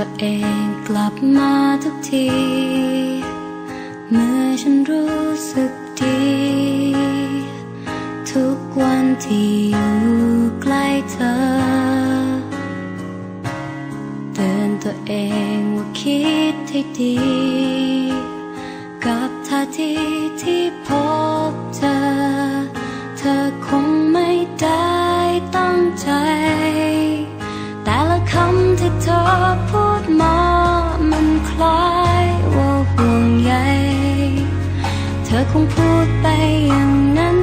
ตัวเองกลับมาทุกที เมื่อฉันรู้สึกดี ทุกวันที่อยู่ใกล้เธอ เตือนตัวเองว่าคิดให้ดี คงพูดไปอย่างนั้น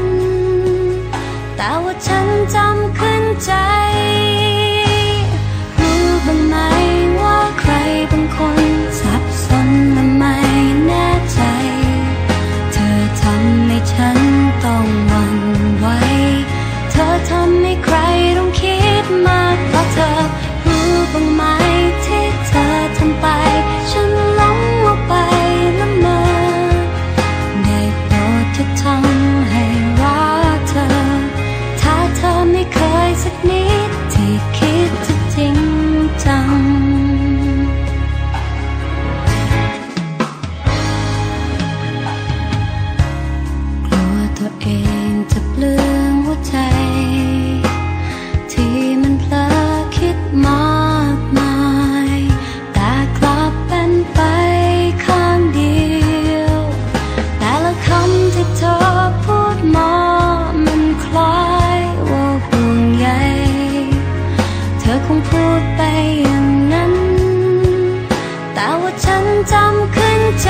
แต่ว่าฉันจำ ตัวเองจะเปลืองหัวใจ ที่มันเพลอคิดมากมาย แต่กลับเป็นไปข้างเดียว แต่ละคำที่เธอพูดมามันคล้ายว่าห่วงใยเธอคงพูดไปอย่างนั้น แต่ว่าฉันจำขึ้นใจ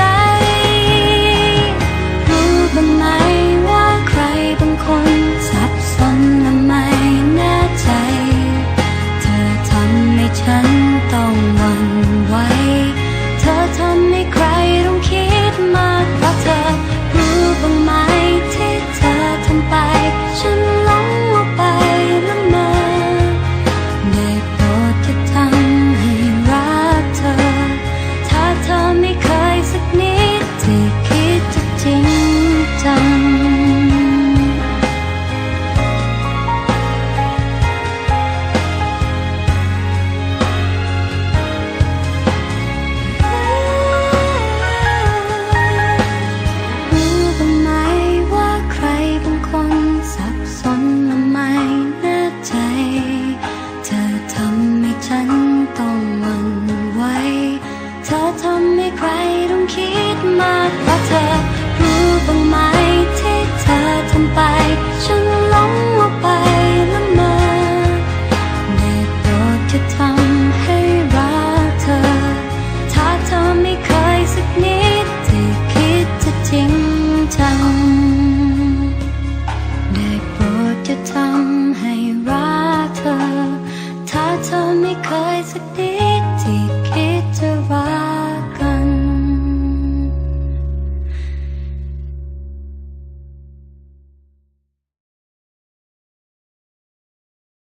told me cause I did take